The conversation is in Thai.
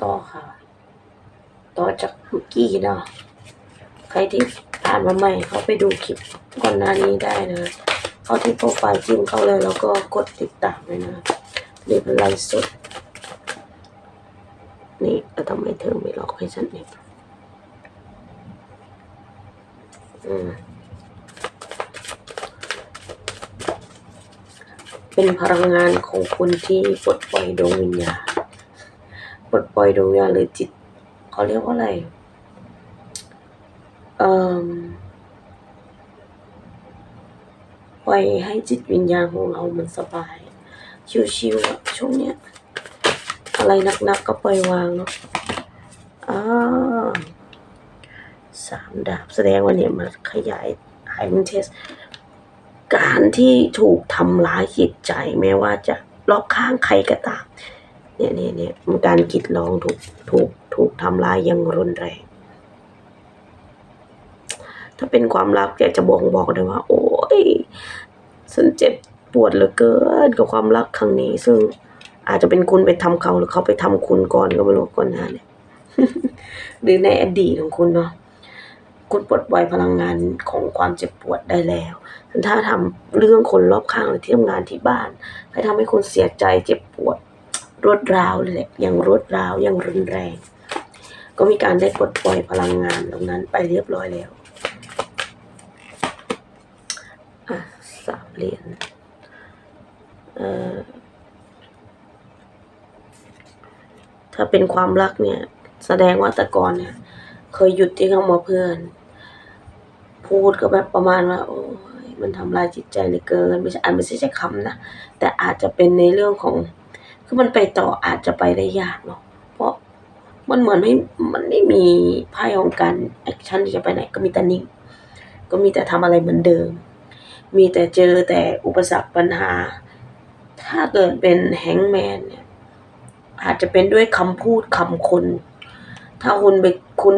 ต่อค่ะ ต่อจากเมื่อกี้เนาะใครที่ผ่านมาใหม่เขาไปดูคลิปก่อนหน้านี้ได้นะ เข้าที่โปรไฟล์จิ้มเขาเลยแล้วก็กดติดตามเลยนะนี่เป็นไลฟ์สดนี่แล้วทำไมเธอไม่ล็อกให้ฉันเนี่ยอืมเป็นพลังงานของคนที่ปลดปล่อยดวงวิญญาณ ปลดปล่อยดวงวิญญาณหรือจิตเขาเรียกว่าอะไรเอ่อปล่อยให้จิตวิญญาณของเรามันสบาย ชิวๆอะช่วงเนี้ยอะไรหนักๆก็ปล่อยวางเนาะอ่าสามดาบแสดงว่าเนี่ยมันขยายไฮมันเทสการที่ถูกทำร้ายจิตใจแม้ว่าจะรอบข้างใครก็ตาม เนี่ยเนี่ยเนี่ยมันการกรีดร้องถูกถูกถูกทำร้ายอย่างรุนแรงถ้าเป็นความรักอยากจะบอกบอกเลยว่า โอ้ยฉันเจ็บปวดเหลือเกินกับความรักครั้งนี้ ซึ่งอาจจะเป็นคุณไปทำเขาหรือเขาไปทำคุณก่อนก็ไม่รู้ก่อนหน้าเนี่ยหรือในอดีตของคุณเนาะคุณปลดปล่อยพลังงานของความเจ็บปวดได้แล้ว ถ้าทำเรื่องคนรอบข้างหรือที่ทำงานที่บ้านให้ทำให้คุณเสียใจเจ็บปวด รวดร้าวเลยแหละย่างรวดร้าวย่างรุนแรง ก็มีการได้ปลดปล่อยพลังงานตรงนั้นไปเรียบร้อยแล้วอะสามเหรียญเอ่อถ้าเป็นความรักเนี่ย แสดงว่าแต่ก่อนเนี่ย เคยหยุดที่คำว่าเพื่อน พูดก็แบบประมาณว่าโอ้ยมันทำลายจิตใจเหลือเกิน ไม่ใช่อาจไม่ใช่ใช้คำนะ แต่อาจจะเป็นในเรื่องของ คือมันไปต่ออาจจะไปได้ยากเนาะ เพราะมันเหมือนไม่ มันไม่มีไพ่ของการแอคชั่นที่จะไปไหน ก็มีแต่นิ่ง ก็มีแต่ทำอะไรเหมือนเดิม มีแต่เจอแต่อุปสรรคปัญหา ถ้าเกิดเป็นแฮงแมนเนี่ย อาจจะเป็นด้วยคำพูดคำคน ถ้าคุณไปคุณ